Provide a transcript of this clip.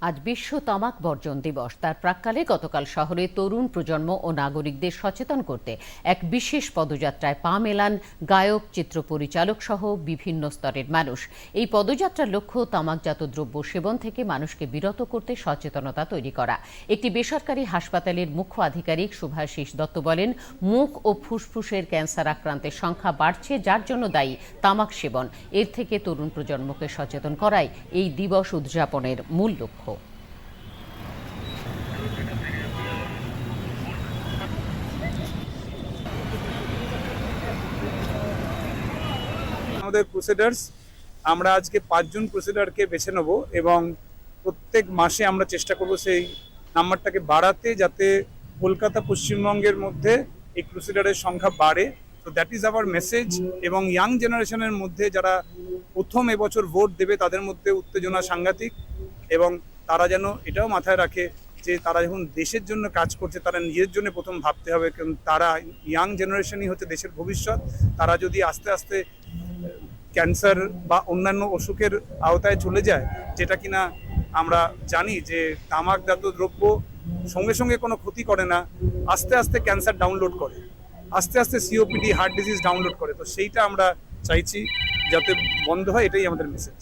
আজ বিশ্ব তামাক বর্জন দিবস। তার প্রাক্কালে গতকাল শহরে তরুণ প্রজন্ম ও নাগরিকদের সচেতন করতে এক বিশেষ পদযাত্রায় পা মেলান গায়ক চিত্র পরিচালক সহ বিভিন্ন স্তরের মানুষ। এই পদযাত্রার লক্ষ্য তামাকজাত দ্রব্য সেবন থেকে মানুষকে বিরত করতে সচেতনতা তৈরি করা। একটি বেসরকারি হাসপাতালের মুখ্য আধিকারিক শুভাশিস দত্ত বলেন, মুখ ও ফুসফুসের ক্যান্সার আক্রান্তের সংখ্যা বাড়ছে, যার জন্য দায়ী তামাক সেবন। এর থেকে তরুণ প্রজন্মকে সচেতন করাই এই দিবস উদযাপনের মূল লক্ষ্য। আমাদের প্রসিডার্স আমরা আজকে পাঁচজন প্রসিডারকে বেছে নেব এবং প্রত্যেক মাসে আমরা চেষ্টা করব সেই নাম্বারটাকে বাড়াতে যাতে কলকাতা পশ্চিমবঙ্গের মধ্যে এই প্রসিডারের সংখ্যা বাড়ে। তো দ্যাট ইজ আওয়ার মেসেজ এবং ইয়াং জেনারেশনের মধ্যে যারা প্রথম এবছর ভোট দেবে, তাদের মধ্যে উত্তেজনা সাংঘাতিক এবং তারা যেন এটাও মাথায় রাখে যে তারা যখন দেশের জন্য কাজ করছে, তারা নিজের জন্য প্রথম ভাবতে হবে। কারণ তারা ইয়াং জেনারেশনই হচ্ছে দেশের ভবিষ্যৎ। তারা যদি আস্তে আস্তে ক্যান্সার বা অন্যান্য অসুখের আওতায় চলে যায়, যেটা কিনা আমরা জানি যে তামাকজাত দ্রব্য সঙ্গে সঙ্গে কোনো ক্ষতি করে না, আস্তে আস্তে ক্যান্সার ডাউনলোড করে, আস্তে আস্তে সিওপিডি হার্ট ডিজিজ ডাউনলোড করে। তো সেইটা আমরা চাইছি যাতে বন্ধ হয়, এটাই আমাদের মেসেজ